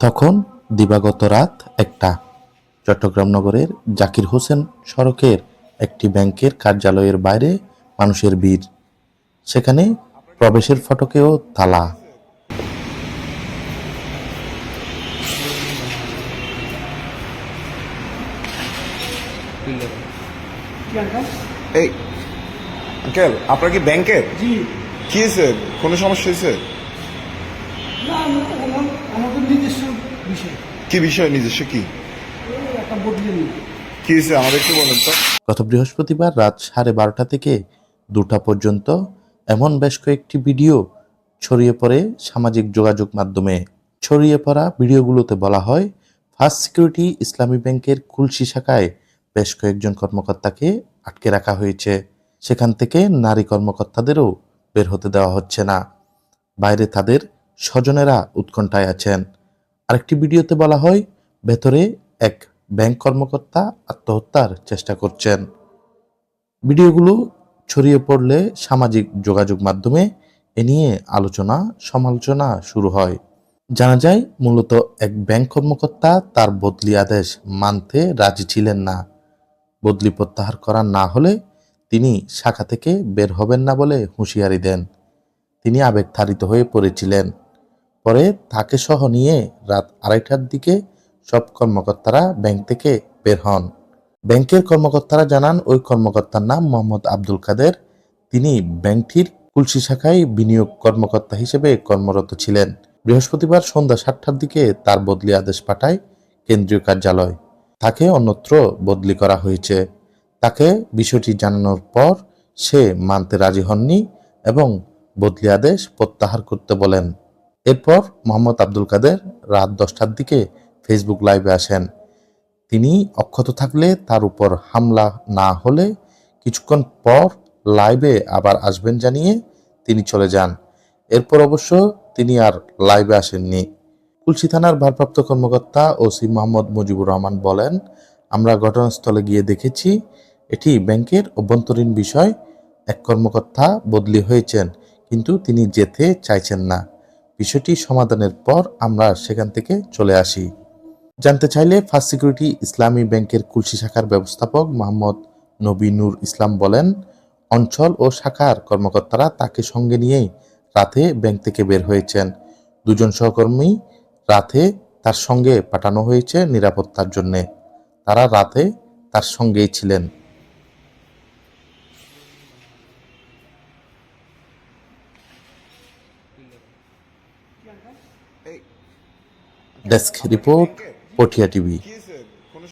তখন দিবাগত রাত একটা। চট্টগ্রাম নগরের জাকির হোসেন সড়কের একটি ব্যাংকের কার্যালয়ের বাইরে মানুষের ভিড়। সেখানে প্রবেশের ফটকেও তালা। এই আঙ্কেল আপনার কি ব্যাংকের? কি হয়েছে? কোনো সমস্যা হয়েছে না আমি- আমার- আমাদের নিজস্ব বিষয় কি বিষয় নিজস্ব কি? বলেন তো। গত বৃহস্পতিবার রাত সাড়ে বারোটা থেকে দুটা পর্যন্ত এমন বেশ কয়েকটি ভিডিও ছড়িয়ে পড়ে সামাজিক যোগাযোগ মাধ্যমে। ছড়িয়ে পড়া ভিডিওগুলোতে বলা হয় ফার্স্ট সিকিউরিটি ইসলামী ব্যাংকের কুলসি শাখায় বেশ কয়েকজন কর্মকর্তাকে আটকে রাখা হয়েছে। সেখান থেকে নারী কর্মকর্তাদেরও বের হতে দেওয়া হচ্ছে না। বাইরে তাদের স্বজনেরা উৎকণ্ঠায় আছেন। আরেকটি ভিডিওতে বলা হয়, ভেতরে এক ব্যাংক কর্মকর্তা আত্মহত্যার চেষ্টা করছেন। ভিডিওগুলো ছড়িয়ে পড়লে সামাজিক যোগাযোগ মাধ্যমে এ নিয়ে আলোচনা, সমালোচনা শুরু হয়। জানা যায়, মূলত এক ব্যাংক কর্মকর্তা তার বদলি আদেশ মানতে রাজি ছিলেন না। বদলি প্রত্যাহার করা না হলে তিনি শাখা থেকে বের হবেন না বলে হুঁশিয়ারি দেন। তিনি আবেগতাড়িত হয়ে পড়েছিলেন। পরে তাকে সহ নিয়ে রাত আড়াইটার দিকে সব কর্মকর্তারা ব্যাংক থেকে বের হন। ব্যাংকের কর্মকর্তারা জানান, ওই কর্মকর্তার নাম মোহাম্মদ আব্দুল কাদের। তিনি ব্যাংকটির কুলসি শাখায় বিনিয়োগ কর্মকর্তা হিসেবে কর্মরত ছিলেন। বৃহস্পতিবার সন্ধ্যা সাতটার দিকে তার বদলি আদেশ পাঠায় কেন্দ্রীয় কার্যালয়। তাকে অন্যত্র বদলি করা হয়েছে। তাকে বিষয়টি জানানোর পর সে মানতে রাজি হননি এবং বদলি আদেশ প্রত্যাহার করতে বলেন। এরপর মোহাম্মদ আব্দুল কাদের রাত দশটার দিকে ফেসবুক লাইভে আসেন। তিনি অক্ষত থাকলে তার উপর হামলা না হলে কিছুক্ষণ পর লাইভে আবার আসবেন জানিয়ে তিনি চলে যান। এরপর অবশ্য তিনি আর লাইভে আসেননি। কুলসি থানার ভারপ্রাপ্ত কর্মকর্তা ওসি মোহাম্মদ মুজিবুর রহমান বলেন, আমরা ঘটনাস্থলে গিয়ে দেখেছি, এটি ব্যাংকের অভ্যন্তরীণ বিষয়। এক কর্মকর্তা বদলি হয়েছেন, কিন্তু তিনি যেতে চাইছেন না। বিষয়টি সমাধানের পর আমরা সেখান থেকে চলে আসি। জানতে চাইলে ফার্স্ট সিকিউরিটি ইসলামী ব্যাংকের কুলসি শাখার ব্যবস্থাপক মোহাম্মদ নবীনুর ইসলাম বলেন, অঞ্চল ও শাখার কর্মকর্তারা তাকে সঙ্গে নিয়েই রাতে ব্যাংক থেকে বের হয়েছেন। দুজন সহকর্মী রাতে তার সঙ্গে পাঠানো হয়েছে নিরাপত্তার জন্যে। তারা রাতে তার সঙ্গেই ছিলেন। Desk report Patiya TV